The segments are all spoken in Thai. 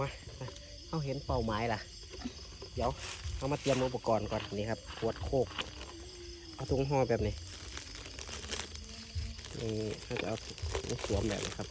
มาเขาเห็นเป้าหมายล่ะ เดี๋ยวเอามาเตรียมอุปกรณ์ก่อนนี่ครับขวดโคกเอาถุงห่อแบบนี้นี่เขาจะเอาถุงสวมแบบนี้ครับ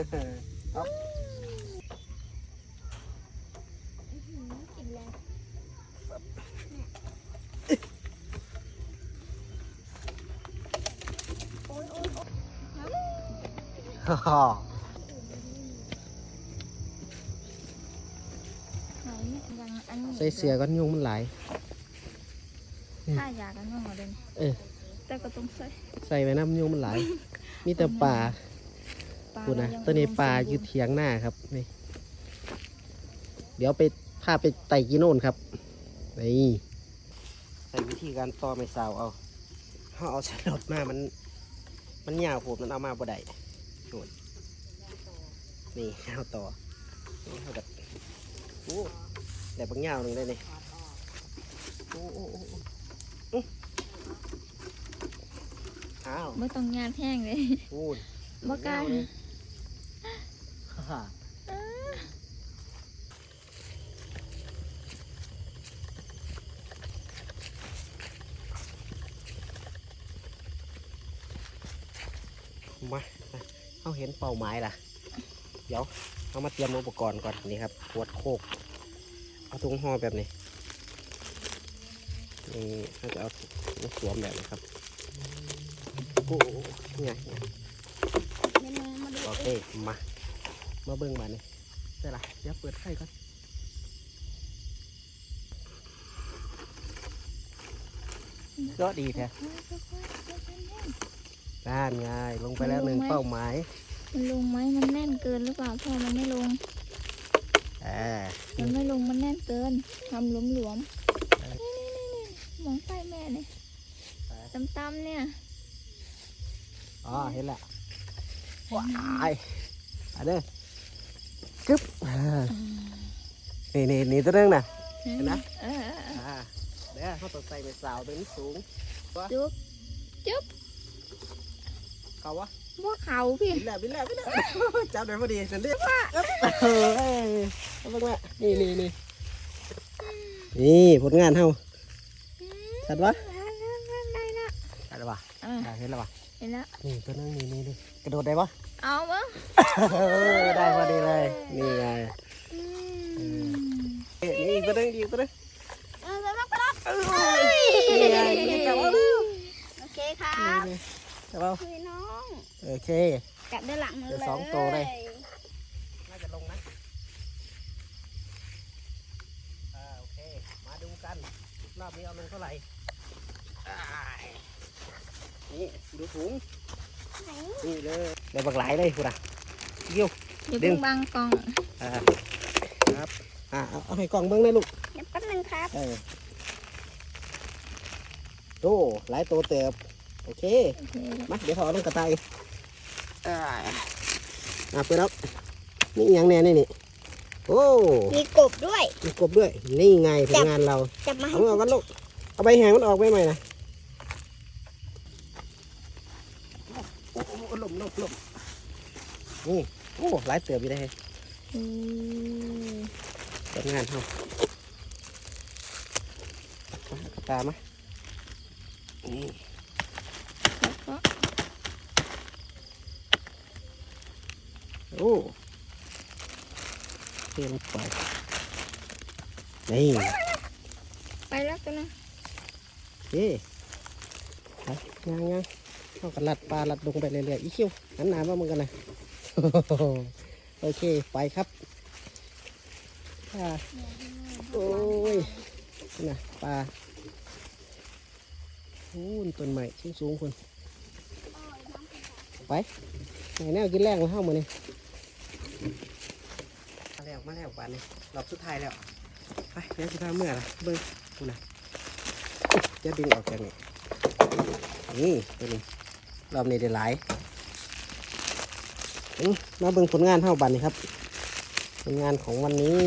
เอากินแล้วโอ้ยโอ้ยโอ้ยฮ่าใส่เสียกันยุงมันหลายถ้าอยากกันก็หมดเลยเออแต่ก็ต้องใส่ ใส่ไว้น้ำยุงมันหลาย มีแต่ป่า ปลาคุณนะยังตัวนี้อุดมปลาสมอบูยู่รณ์เถียงหน้าครับนี่เดี๋ยวไปพาไปไต่กินโน่นครับนี่ใส่วิธีการต่อไม่สาวเอาเขาเอาใส่รถมามัน มันยาวโผมมันเอามาบ่ได้โน่นนี่เอาต่อนี่เอาแบบโอ้แต่บางยาวหนึ่งได้นี่โอ้โอ้โอ้โอ้อื้ออ้าวไม่ต้องยาดแห้งเลยพูดบ่กล้า ฮ่ามาเขาเห็นเป้าหมายล่ะ เดี๋ยวเอามาเตรียมอุปกรณ์ก่อนนี่ครับขวดโคก เอาถุงห่อแบบนี้นี่เขาจะเอาถุงสวมแบบนี้ครับโอ้โหเนี่ยเนี่ยยังไงมาดูโอเคมา มาเบิ่งมาเนี่ยได้ละเดี๋ยวเปิดไฟก่อนก็ดีแท้ด้านไงลงไปแล้วหนึ่งเป้าหมายมันลงไหมมันแน่นเกินหรือเปล่าพ่อมันไม่ลงอ่ามันไม่ลงมันแน่นเกินทำหลวมหลวมๆนี่นี่นี่นี่มองใต้แม่เนี่ยตำๆเนี่ยอ๋อเห็นละว้ายอันนี้ กึ๊บอ่านี่นี่นี่ตัวนึงนะเห็นไหมเออเออเอออ่าเดี๋ยวเขาต้องใส่ไปสาวตัวนี้สูงจุ๊บเขาวะว่าเขาพี่บินแล้วบินแล้วบินแล้วจับได้พอดีฉันเรียกว่าเออเอ้ยเอาเบิ่งมานี่นี่นี่นี่ผลงานเฮาชัดวะได้ละได้แล้วปะเออได้เห็นแล้วปะ เห็นแล้วนี่ตัวนึงนี่นี่นี่กระโดดได้ปะเอาวะเออได้พอดีเลย นี่ไงอืมเอ๊ะนี่อีกตัวนึงอีกตัวนึงเออแล้วก็รับนี่ไงนี่จับเอาโอเคครับนี่จับเอาพี่น้องโอเคกลับด้านหลังมือเดี๋เลยวยสองตัวเลยน่าจะลงนะอ่าโอเค มาดูกันรอบนี้เอาลงเท่าไหร่อ่า นี่ดูถุงไหนนี่เลยได้บักหลายเลยคุณอะยิ้วอย่าดึเพิ่งงบังกล่องอ่าครับอ่าเอาเอาให้กล่องเบิ้งเลยลูกเดี๋ยวแป๊บนึงครับ เออโอ้หลายตัวเติบโอเคโอเคมาเดี๋ยวถอดลงกระต่ายอ่าอ่าเปิดแล้วนี่อีกอยังแน่นี่นี่โอ้มีกบด้วย มีกบด้วยนี่ไงผลงานเราจับมาให้เอามันออกกันลูกเอาใบแหงมันออกไปใหม่นะโอ้โหห ล่มหล่มหล่มนี่โอ้หลายเติบอยู่ได้เฮ้ยโอ้ผลงานเฮามาเอากระตามานี่แล้วก็โอ้เทียนไปนี่ไปแล้วกันนะเฮ้ไปยังยัง เข้ากันลัดปลาลัดลงไปเรื่อยๆอีคิวหันหน้ามามึงกันนะโอเคไปครับโอ้ยนี่นะปลาโอ้ยต้นใหม่สูงสูงคนไปไหนแนวกินแรงมาเข้ามาเนี่ยมาแล้วมาแล้วปานนี้รอบสุดท้ายแล้วไปเดี๋ยวสิพาเมื่อละเบิ้งกูนะจะดึงออกจากนี่นี่ตัวนี้ รอบนี้ได้หลายมาเบิ้งผลงานเท่าบันนี่ครับ ผลงานของวันนี้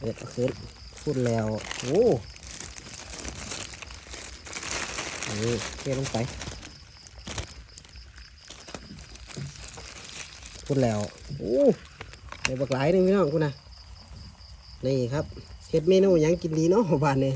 เด็ดเอาขึ้นพูดแล้วโอ้นี่เทลงไปพูดแล้วโอ้ในบักหลายหนึงพี่น้องคุณนะนี่ครับเฮ็ดเมนูยังกินดีเนาะบ้านนี้